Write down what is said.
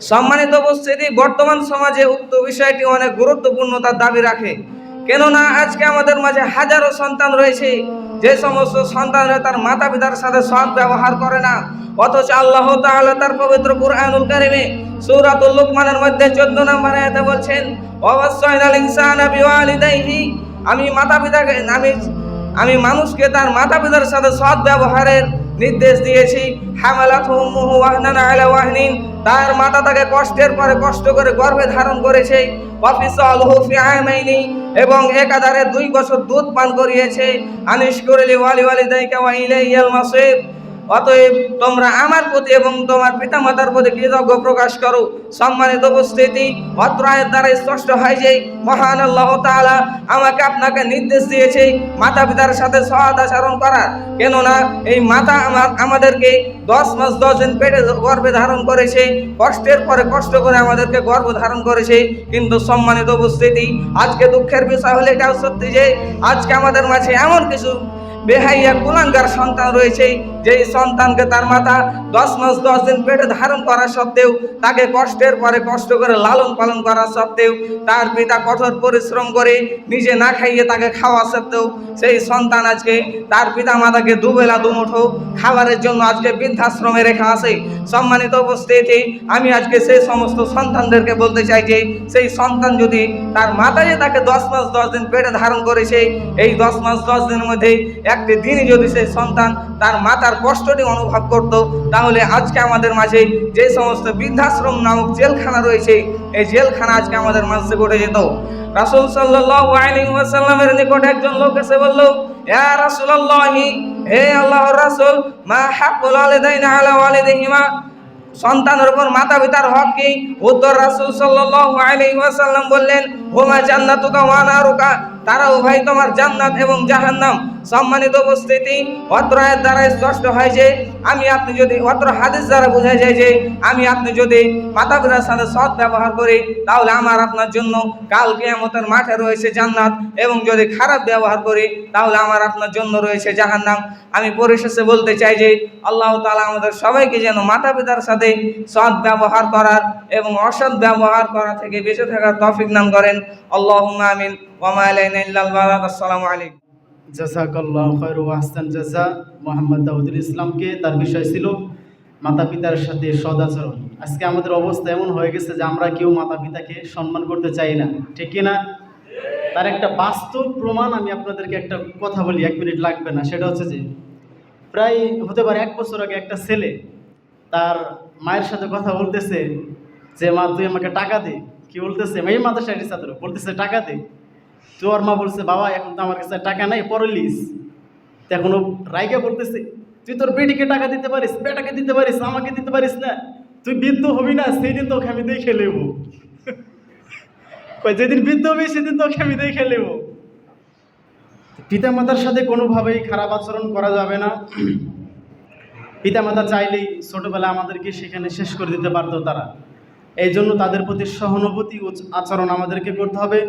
সম্মানিত উপস্থিতি, বর্তমান সমাজে উক্ত বিষয়টি অনেক গুরুত্বপূর্ণতার দাবি রাখে। কেননা আজকে আমাদের মাঝে হাজারো সন্তান রয়েছে, যে সমস্ত সন্তানরা তার মাতা পিতার সাথে সৎ ব্যবহার করে না। অথচ আল্লাহ তাআলা তার পবিত্র কুরআনুল কারিমে সূরাতুল লুকমানের মধ্যে 14 নম্বর আয়াতে বলছেন বিওয়ালিদাইহি আমি মাতা পিতাকে আমি আমি মানুষকে তার মাতা পিতার সাথে সৎ ব্যবহারের নির্দেশ দিয়েছি তার মাতা তাকে কষ্টের পরে কষ্ট করে গর্ভে ধারণ করেছে। এবং একাধারে দুই বছর দুধ পান করিয়েছে। আনিস করিলি ওয়ালি ওয়ালি ওয়া ইয়াল মাসির অতএব তোমরা আমার প্রতি এবং তোমার পিতামাতার প্রতি কৃতজ্ঞ প্রকাশ করো। সম্মানিত উপস্থিতি, অত্র আয়ের দ্বারা স্পষ্ট হয় যে, মহান আল্লাহ তাআলা আমাকে আপনাকে নির্দেশ দিয়েছে মাতা পিতার সাথে সহায়তা আচরণ করার। কেননা এই মাতা আমার, আমাদেরকে দশ মাস দশ দিন পেটে গর্ভে ধারণ করেছে, কষ্টের পরে কষ্ট করে আমাদেরকে গর্ভ ধারণ করেছে। কিন্তু সম্মানিত উপস্থিতি, আজকে দুঃখের বিষয় হলে এটাও সত্যি যে, আজকে আমাদের মাঝে এমন কিছু বেহাইয়া কুলাঙ্গার সন্তান রয়েছে যেই সন্তানকে তার মাতা দশ মাস, দশ দিন পেটে ধারণ করা সত্ত্বেও, তাকে কষ্টের পরে কষ্ট করে লালন পালন করা সত্ত্বেও, তার পিতা কঠোর পরিশ্রম করে নিজে না খাইয়ে তাকে খাওয়া সত্ত্বেও, সেই সন্তান আজকে তার পিতা মাতাকে দুবেলা, দুমুঠো খাবারের জন্য আজকে বৃদ্ধাশ্রমে রেখা আছে সম্মানিত উপস্থিতি, আমি আজকে সেই সমস্ত সন্তানদেরকে বলতে চাই যে, সেই সন্তান যদি তার মাতা যে তাকে দশ মাস, দশ দিন পেটে ধারণ করেছে, এই দশ মাস, দশ দিনের মধ্যে একটি দিনই যদি সেই সন্তান তার মাতার কষ্টটি অনুভব করত, তাহলে আজকে আমাদের মাঝে যে সমস্ত বৃদ্ধাশ্রম নামক জেলখানা রয়েছে, এই জেলখানা আজকে আমাদের মাঝে ঘটে যেত। রাসূল আলাইহি নিকট একজন লোক এসে বলল মা সন্তানের উপর মাতা পিতার হক কি? উত্তর রাসূল ওয়াসাল্লাম বললেন, হুমা জান্নাতুকা ওয়া নারুকা? তারা উভয় তোমার জান্নাত এবং জাহান্নাম সম্মানিত উপস্থিতি। অত্র আয়ের দ্বারা স্পষ্ট হয় যে, আমি আপনি যদি, অত্র হাদিস দ্বারা বোঝা যায় যে, আমি আপনি যদি মাতা পিতার সাথে সৎ ব্যবহার করি, তাহলে আমার আপনার জন্য কাল কিয়ামতের মাঠে রয়েছে জান্নাত। এবং যদি খারাপ ব্যবহার করি, তাহলে আমার আপনার জন্য রয়েছে জাহান্নাম। আমি পরিশেষে বলতে চাই যে, আল্লাহ তালা আমাদের সবাইকে যেন মাতা পিতার সাথে সৎ ব্যবহার করার এবং অসৎ ব্যবহার করা থেকে বেঁচে থাকার তৌফিক দান করেন। আল্লাহ আমিন। আহসান জাজা। মোহাম্মদ ইসলামকে তার বিষয় ছিল মাতা পিতার সাথে সদাচরণ। আজকে আমাদের অবস্থা এমন হয়ে গেছে যে আমরা কেউ মাতা পিতাকে সম্মান করতে চাই না। ঠিক না তার একটা বাস্তব প্রমাণ আমি আপনাদেরকে একটা কথা বলি, এক মিনিট লাগবে না। সেটা হচ্ছে যে, প্রায় হতে পারে এক বছর আগে একটা ছেলে তার মায়ের সাথে কথা বলতেছে যে, মা, তুই আমাকে টাকা দে। কি বলতেছে? এই মাদ্রাসার ছাত্র। বলতেছে, টাকা দে। তো ওর মা বলছে, বাবা, এখন তো আমার কাছে টাকা নাই, পরে লিস। তো এখন ও রাইকে বলতেছে তুই তোর বেটিকে টাকা দিতে পারিস, বেটাকে দিতে পারিস, আমাকে দিতে পারিস না, তুই বৃদ্ধ হবি না সেই দিন তোকে আমি দেখে নেব। যেদিন বৃদ্ধ হবি, সেদিন তোকে আমি দেখে নেব। পিতামাতার সাথে কোনোভাবেই খারাপ আচরণ করা যাবে না। পিতামাতা চাইলেই ছোটবেলা আমাদেরকে সেখানে শেষ করে দিতে পারতো তারা। এই জন্য তাদের প্রতি সহানুভূতি আচরণ আমাদেরকে করতে হবে।